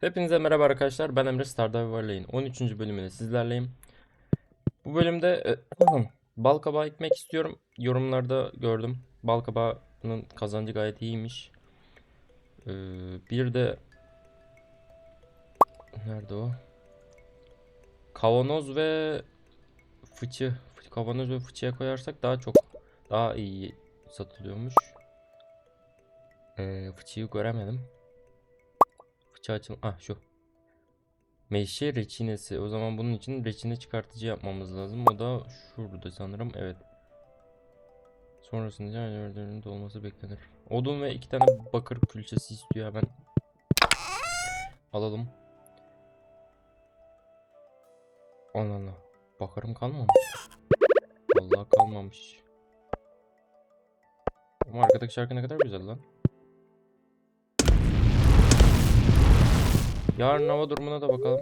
Hepinize merhaba arkadaşlar. Ben Emre Stardew Valley'in 13. bölümüyle sizlerleyim. Bu bölümde e, bal kabağı ekmek istiyorum. Yorumlarda gördüm. Bal kabağının kazancı gayet iyiymiş. Ee, bir de nerede o? Kavanoz ve fıçı. Kavanoz ve fıçıya koyarsak daha çok daha iyi satılıyormuş. Ee, fıçıyı göremedim. Fıçı açıl... Ah şu. Meşe reçinesi. O zaman bunun için reçine çıkartıcı yapmamız lazım. O da şurada sanırım. Evet. Sonrasında canlıların olması beklenir. Odun ve iki tane bakır külçesi istiyor hemen. Alalım. Allah Allah. Bakarım kalmamış. Vallahi kalmamış. Ama arkadaki şarkı ne kadar güzel lan. Yarın hava durumuna da bakalım.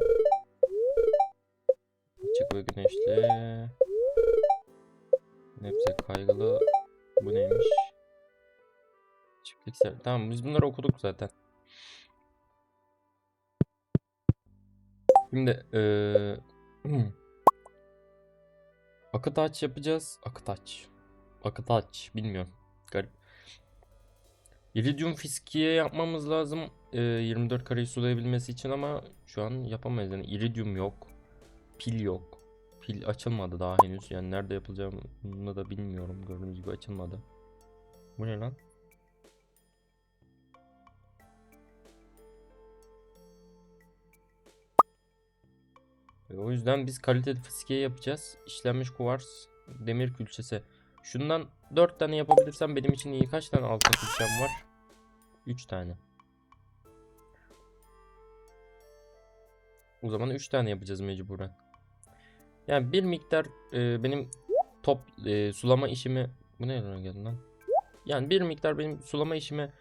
Açık ve güneşli. Nebze kaygılı. Bu neymiş? Çiftlik ser. Tamam biz bunları okuduk zaten. Şimdi eee Akıtaç yapacağız. Akıtaç. Akıtaç. Bilmiyorum. Garip. Iridium fiskiye yapmamız lazım. Ee, 24 kareyi sulayabilmesi için ama şu an yapamayız. Yani iridium yok. Pil yok. Pil açılmadı daha henüz. Yani nerede yapılacağını da bilmiyorum. Gördüğünüz gibi açılmadı. Bu ne lan? E, O yüzden biz kaliteli fiskiye yapacağız. İşlenmiş kuvars, demir külçesi. Şundan 4 tane yapabilirsem benim için iyi. Kaç tane altın külçem var? 3 tane. O zaman 3 tane yapacağız mecburen. Yani bir miktar e, benim top e, sulama işimi bu ne yana geldi lan? Yani bir miktar benim sulama işimi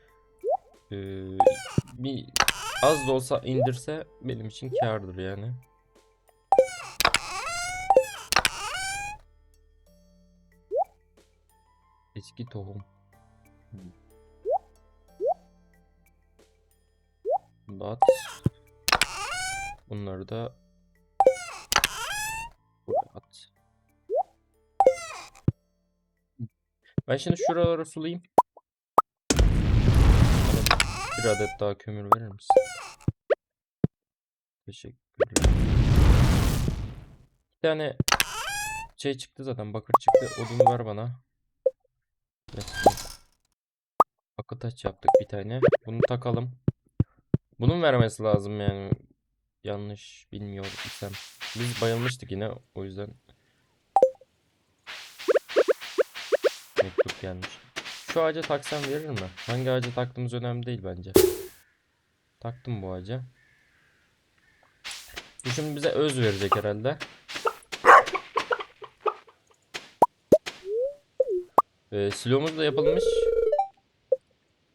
e, bir az da olsa indirse benim için kârdır yani. Eski tohum. Bat. Bunları da buraya at. Ben şimdi şuraları sulayayım. Bir adet daha kömür verir misin? Teşekkürler. Bir tane şey çıktı zaten bakır çıktı. Odunu ver bana. Akıtaç yaptık bir tane. Bunu takalım. Bunun vermesi lazım yani. Yanlış bilmiyor isem. Biz bayılmıştık yine o yüzden. Mektup gelmiş. Şu ağaca taksam verir mi? Hangi ağaca taktığımız önemli değil bence. Taktım bu ağaca. Bu şimdi bize öz verecek herhalde. Ee, silomuz da yapılmış.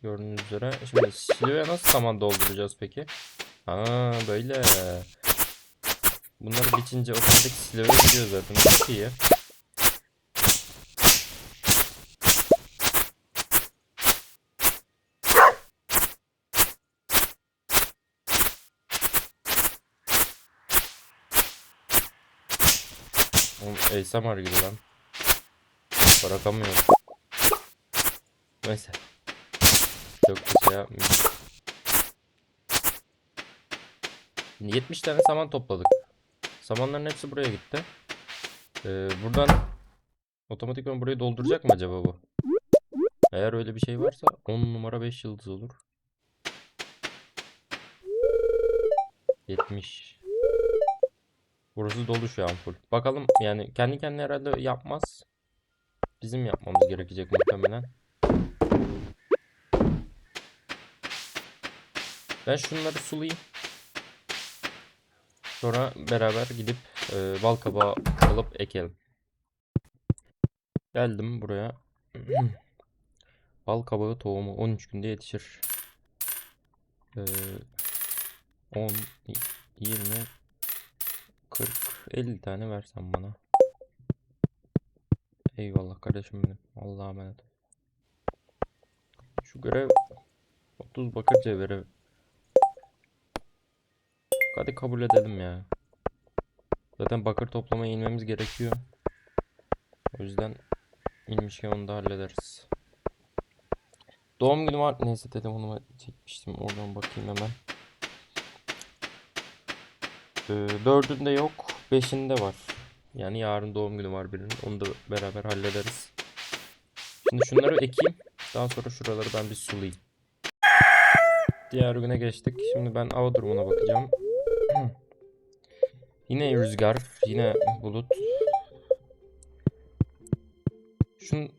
Gördüğünüz üzere. Şimdi siloya nasıl saman dolduracağız peki? Ha böyle. Bunları bitince otomatik siloya gidiyor zaten. Çok iyi. Oğlum ASMR gibi lan. Bırakamıyorum. Neyse. Çok şey yapmayayım. 70 tane saman topladık. Samanların hepsi buraya gitti. Ee, buradan otomatikman burayı dolduracak mı acaba bu? Eğer öyle bir şey varsa 10 numara 5 yıldız olur. 70. Burası dolu şu an full. Bakalım yani kendi kendine herhalde yapmaz. Bizim yapmamız gerekecek muhtemelen. Ben şunları sulayayım. Sonra beraber gidip e, bal kabağı alıp ekelim. Geldim buraya. bal kabağı tohumu 13 günde yetişir. E, 10, 20, 40, 50 tane versen bana. Eyvallah kardeşim benim. Allah'a emanet. Şu görev 30 bakır cevheri Hadi kabul edelim ya. Zaten bakır toplamaya inmemiz gerekiyor. O yüzden inmişken onu da hallederiz. Doğum günü var. Neyse telefonumu çekmiştim. Oradan bakayım hemen. Ee, dördünde yok. Beşinde var. Yani yarın doğum günü var birinin. Onu da beraber hallederiz. Şimdi şunları ekeyim. Daha sonra şuraları ben bir sulayayım. Diğer güne geçtik. Şimdi ben hava durumuna bakacağım. Yine rüzgar, yine bulut. Şun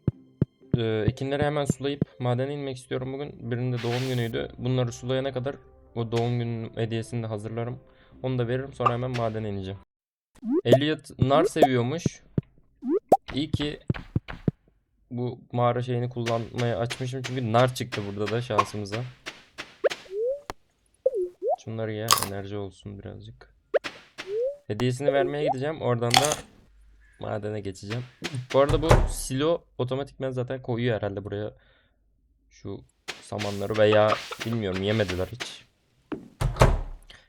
e, ekinleri hemen sulayıp madene inmek istiyorum bugün. Birinin de doğum günüydü. Bunları sulayana kadar o doğum günü hediyesini de hazırlarım. Onu da veririm sonra hemen madene ineceğim. Elliot nar seviyormuş. İyi ki bu mağara şeyini kullanmaya açmışım çünkü nar çıktı burada da şansımıza. Şunları ye enerji olsun birazcık. Hediyesini vermeye gideceğim. Oradan da madene geçeceğim. Bu arada bu silo otomatikman zaten koyuyor herhalde buraya şu samanları veya bilmiyorum yemediler hiç.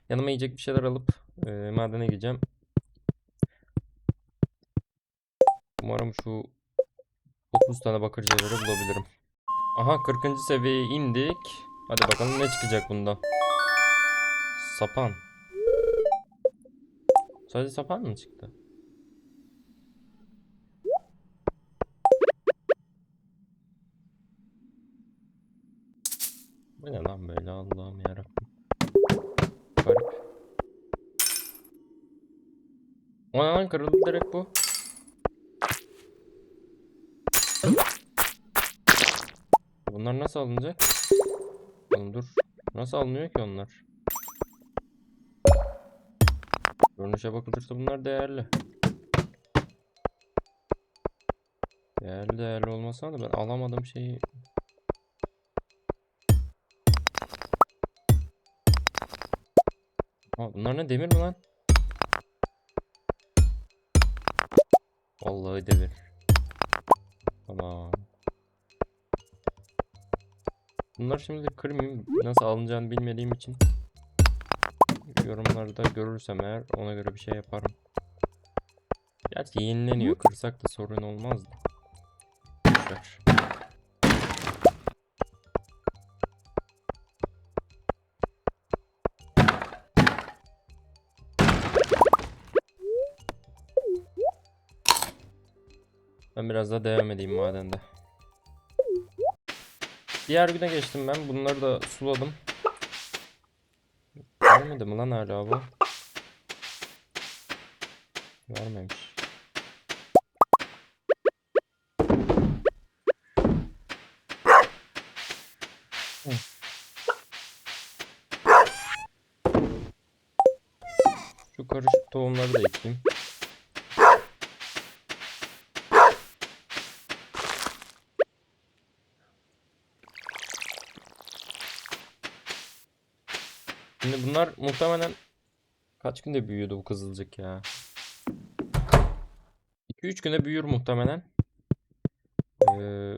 Yanıma yiyecek bir şeyler alıp e, madene gideceğim. Umarım şu 30 tane bakırcıları bulabilirim. Aha 40. seviyeye indik. Hadi bakalım ne çıkacak bundan. Sapan. Sadece sapan mı çıktı? Bu ne lan böyle Allah'ım yarabbim. Garip. O ne lan kırıldı direkt bu. Bunlar nasıl alınacak? Oğlum dur. Nasıl alınıyor ki onlar? Görünüşe bakılırsa bunlar değerli. Değerli değerli olmasa da ben alamadığım şeyi Aa, bunlar ne demir mi lan? Vallahi demir. Tamam. Bunlar şimdi kırmayayım. Nasıl alınacağını bilmediğim için. Yorumlarda görürsem eğer ona göre bir şey yaparım. Gerçi yenileniyor. Kırsak da sorun olmaz da. Boşver. Ben biraz daha devam edeyim madende. Diğer güne geçtim ben. Bunları da suladım. Vermedi mi lan hala bu? Vermemiş. Hı. Şu karışık tohumları da ekeyim. Şimdi bunlar muhtemelen kaç günde büyüyordu bu kızılcık ya? 2-3 güne büyür muhtemelen. Ee,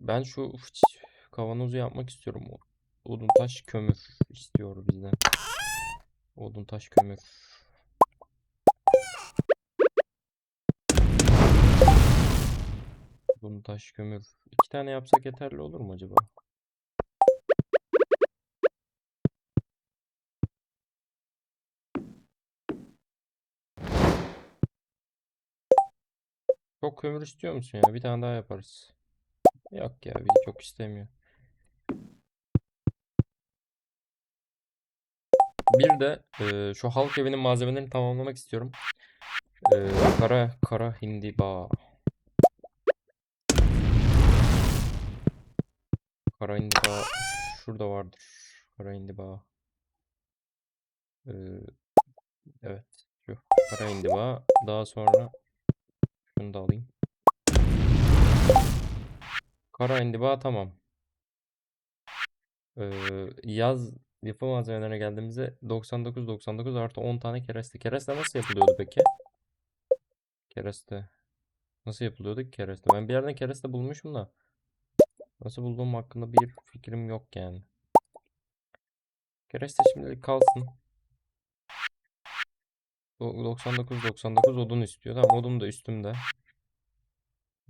ben şu fıç- kavanozu yapmak istiyorum. Odun taş kömür istiyor bizden. Odun taş kömür. Odun taş kömür. İki tane yapsak yeterli olur mu acaba? Çok kömür istiyor musun ya? Bir tane daha yaparız. Yok ya bir çok istemiyor. Bir de e, şu halk evinin malzemelerini tamamlamak istiyorum. E, kara kara hindiba. Kara hindiba şurada vardır. Kara hindiba. E, evet şu kara hindiba. Daha sonra şunu da alayım. Kara indiba tamam. Ee, yaz yapı malzemelerine geldiğimizde 99 99 artı 10 tane kereste. Kereste nasıl yapılıyordu peki? Kereste. Nasıl yapılıyordu ki kereste? Ben bir yerden kereste bulmuşum da. Nasıl bulduğum hakkında bir fikrim yok yani. Kereste şimdilik kalsın. Do- 99 99 odun istiyor. Tamam odun da üstümde.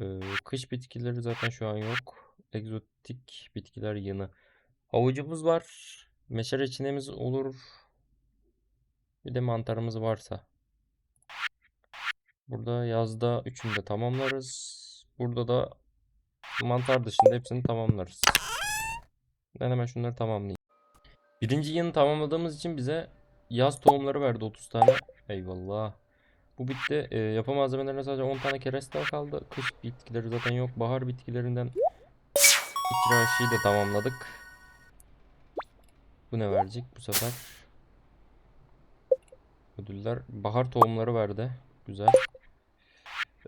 Ee, kış bitkileri zaten şu an yok. Egzotik bitkiler yığını. Havucumuz var. Meşe reçinemiz olur. Bir de mantarımız varsa. Burada yazda üçünü de tamamlarız. Burada da mantar dışında hepsini tamamlarız. Ben hemen şunları tamamlayayım. Birinci yılını tamamladığımız için bize yaz tohumları verdi 30 tane. Eyvallah. Bu bitti. Ee, yapı malzemelerine sadece 10 tane kereste kaldı. Kış bitkileri zaten yok. Bahar bitkilerinden ikraşıyı da tamamladık. Bu ne verecek bu sefer? Ödüller. Bahar tohumları verdi. Güzel.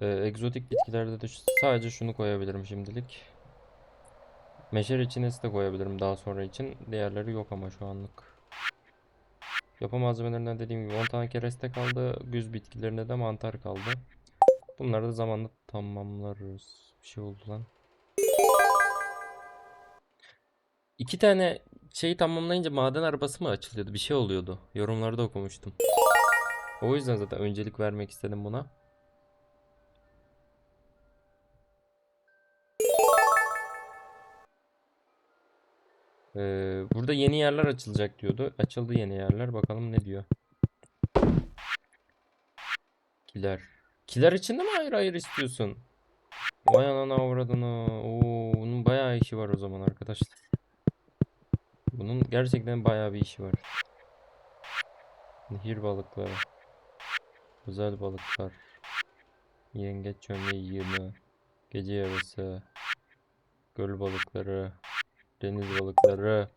Ee, egzotik bitkilerde de sadece şunu koyabilirim şimdilik. Meşe reçinesi de koyabilirim daha sonra için. Diğerleri yok ama şu anlık. Yapı malzemelerinden dediğim gibi 10 tane kereste kaldı. Güz bitkilerinde de mantar kaldı. Bunları da zamanla tamamlarız. Bir şey oldu lan. İki tane şeyi tamamlayınca maden arabası mı açılıyordu? Bir şey oluyordu. Yorumlarda okumuştum. O yüzden zaten öncelik vermek istedim buna. Ee, burada yeni yerler açılacak diyordu. Açıldı yeni yerler. Bakalım ne diyor. Kiler. Kiler için de mi hayır hayır istiyorsun? Vay anana avradını. Oo, bunun bayağı işi var o zaman arkadaşlar. Bunun gerçekten bayağı bir işi var. Nehir balıkları. Özel balıklar. Yengeç çömleği yığını. Gece yarısı. Göl balıkları. Deniz balıkları.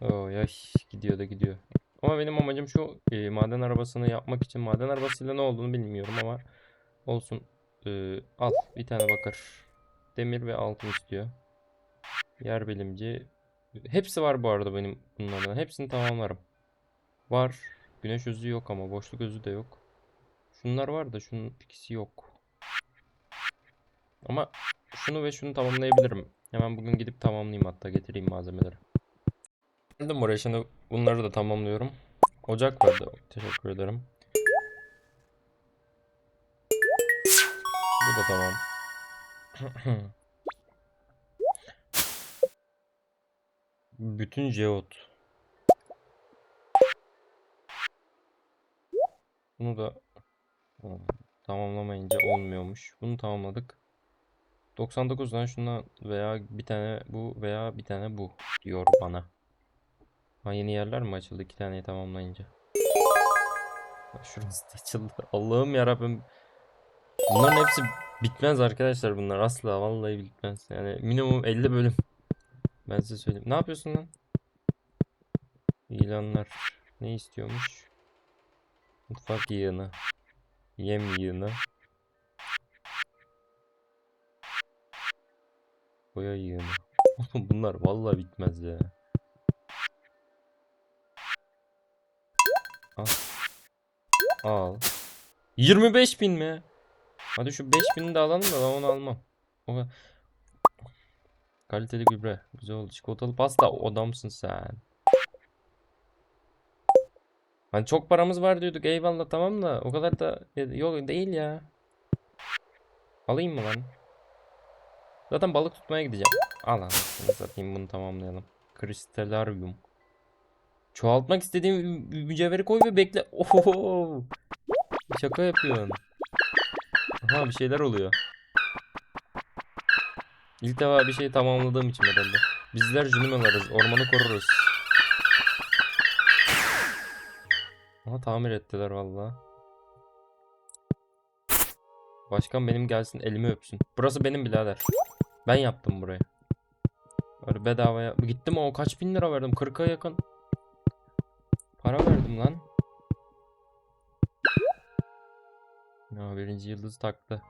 Oo yaş gidiyor da gidiyor. Ama benim amacım şu e, maden arabasını yapmak için maden arabasıyla ne olduğunu bilmiyorum ama olsun. E, al bir tane bakır. Demir ve altın istiyor. Yer bilimci. Hepsi var bu arada benim bunlardan. Hepsini tamamlarım. Var. Güneş özü yok ama boşluk özü de yok. Şunlar var da şunun ikisi yok. Ama şunu ve şunu tamamlayabilirim. Hemen bugün gidip tamamlayayım hatta getireyim malzemeleri. Geldim buraya şimdi bunları da tamamlıyorum. Ocak vardı. Teşekkür ederim. Bu da tamam. Bütün jeot. Bunu da Aa, tamamlamayınca olmuyormuş. Bunu tamamladık. 99'dan şuna veya bir tane bu veya bir tane bu diyor bana. Ha yeni yerler mi açıldı iki taneyi tamamlayınca? Şurası da açıldı. Allah'ım yarabbim. Bunların hepsi bitmez arkadaşlar bunlar asla vallahi bitmez. Yani minimum 50 bölüm. Ben size söyleyeyim. Ne yapıyorsun lan? İlanlar ne istiyormuş? Mutfak yığını. Yem yığını. Boya yığını. Oğlum bunlar vallahi bitmez ya. Al. Al. 25 bin mi? Hadi şu 5 bini de alalım da ben onu almam. O. Kaliteli gübre. Güzel oldu. Çikolatalı pasta. Odamsın sen. Hani çok paramız var diyorduk. Eyvallah tamam da o kadar da yok değil ya. Alayım mı lan? Zaten balık tutmaya gideceğim. Al anasını satayım bunu tamamlayalım. Kristalaryum. Çoğaltmak istediğim mü- mücevheri koy ve bekle. Oho. Şaka yapıyorsun. Aha bir şeyler oluyor. İlk defa bir şey tamamladığım için herhalde. Bizler Junime'larız. Ormanı koruruz. Aha tamir ettiler valla. Başkan benim gelsin elimi öpsün. Burası benim birader. Ben yaptım burayı. Öyle bedavaya. Gittim o kaç bin lira verdim? 40'a yakın. Para verdim lan. Ya birinci yıldız taktı.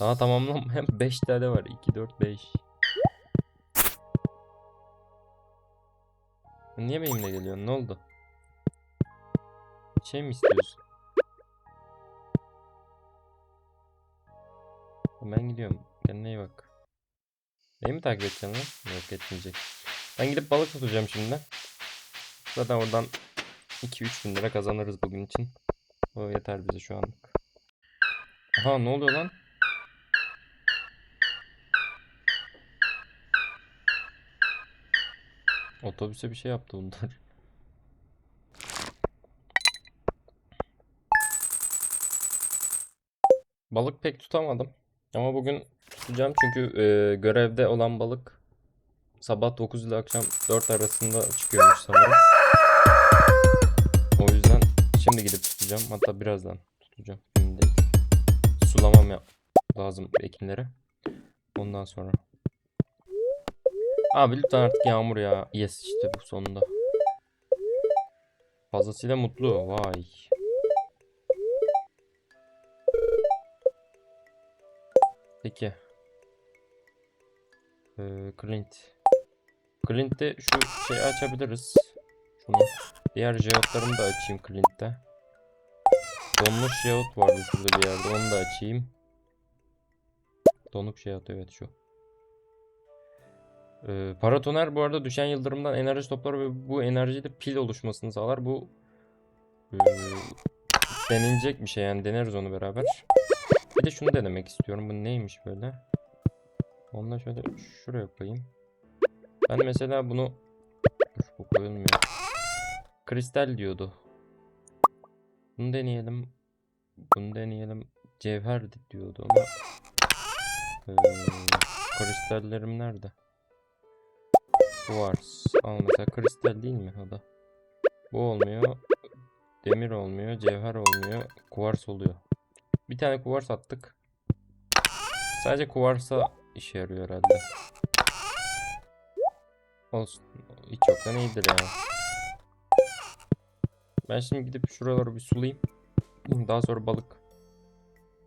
Daha tamamlanmayan 5 tane var. 2, 4, 5. Niye benimle geliyorsun? Ne oldu? Şey mi istiyorsun? Ben gidiyorum. Kendine iyi bak. Beni mi takip edeceksin lan? Yok etmeyecek. Ben gidip balık tutacağım şimdi. Zaten oradan 2-3 bin lira kazanırız bugün için. O yeter bize şu anlık. Aha ne oluyor lan? Otobüse bir şey yaptı bunlar. Balık pek tutamadım. Ama bugün tutacağım çünkü e, görevde olan balık sabah 9 ile akşam 4 arasında çıkıyormuş sanırım. O yüzden şimdi gidip tutacağım. Hatta birazdan tutacağım. Şimdi. Sulamam yap lazım ekinlere. Ondan sonra. Abi lütfen artık yağmur ya. Yes işte bu sonunda. Fazlasıyla mutlu. Vay. Peki. Ee, Clint. Clint'te şu şeyi açabiliriz. Şunu. Diğer jeotlarımı da açayım Clint'te. Donmuş jeot vardı şurada bir yerde. Onu da açayım. Donuk jeot evet şu. Ee, paratoner bu arada düşen yıldırımdan enerji toplar ve bu enerjiyle pil oluşmasını sağlar. Bu ee, denilecek bir şey yani deneriz onu beraber. Bir de şunu denemek istiyorum. Bu neymiş böyle? Ondan şöyle şuraya koyayım. Ben mesela bunu Dur, bu koyulmuyor. Kristal diyordu. Bunu deneyelim. Bunu deneyelim. Cevher diyordu ama ee, kristallerim nerede? Kuvars. Al mesela kristal değil mi o da? Bu olmuyor. Demir olmuyor. Cevher olmuyor. Kuvars oluyor. Bir tane kuvars attık. Sadece kuvarsa işe yarıyor herhalde. Olsun. Hiç yoktan iyidir ya. Ben şimdi gidip şuraları bir sulayayım. Daha sonra balık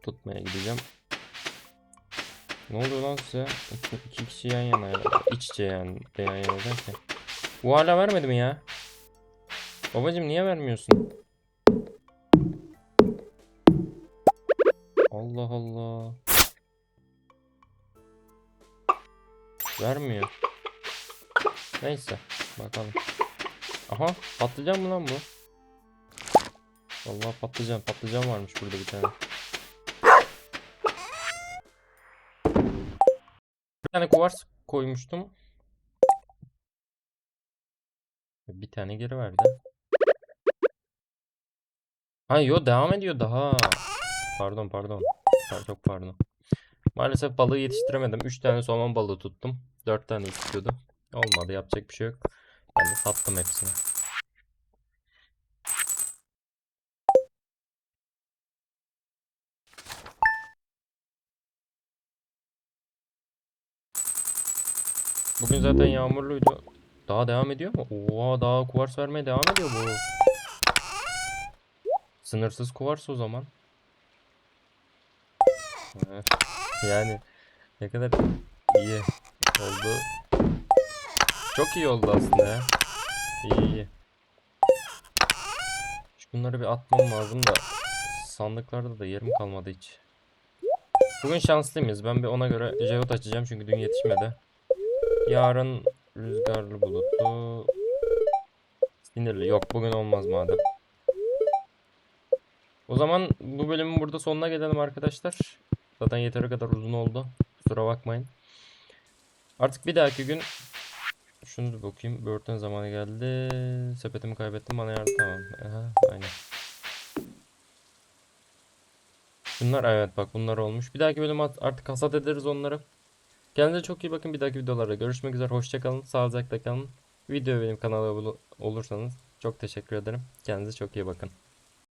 tutmaya gideceğim. Ne oluyor lan size? İki, kişi yan yana ya. İç içe yani. Yan yana derken. Bu hala vermedi mi ya? Babacım niye vermiyorsun? Allah Allah. Vermiyor. Neyse. Bakalım. Aha. Patlıcan mı lan bu? Vallahi patlıcan. Patlıcan varmış burada bir tane. Bir tane kuvars koymuştum. Bir tane geri verdi. Ha yo devam ediyor daha. Pardon pardon. Pa- Çok pardon. Maalesef balığı yetiştiremedim. 3 tane somon balığı tuttum. 4 tane istiyordu. Olmadı yapacak bir şey yok. Ben de sattım hepsini. Bugün zaten yağmurluydu. Daha devam ediyor mu? Oha daha kuvars vermeye devam ediyor bu. Sınırsız kuvars o zaman. Evet. Yani ne kadar iyi oldu. Çok iyi oldu aslında ya. İyi iyi. Şunları bir atmam lazım da sandıklarda da yerim kalmadı hiç. Bugün şanslıyız. Ben bir ona göre jeot açacağım çünkü dün yetişmedi. Yarın rüzgarlı bulutlu. Sinirli. Yok bugün olmaz madem. O zaman bu bölümün burada sonuna gelelim arkadaşlar. Zaten yeteri kadar uzun oldu. Kusura bakmayın. Artık bir dahaki gün şunu da bakayım. Börtön zamanı geldi. Sepetimi kaybettim. Bana yardım. Tamam. Aha, aynen. Bunlar evet bak bunlar olmuş. Bir dahaki bölüm artık hasat ederiz onları. Kendinize çok iyi bakın. Bir dahaki videolarda görüşmek üzere. Hoşçakalın. Sağlıcakla kalın. Video benim kanala olursanız çok teşekkür ederim. Kendinize çok iyi bakın.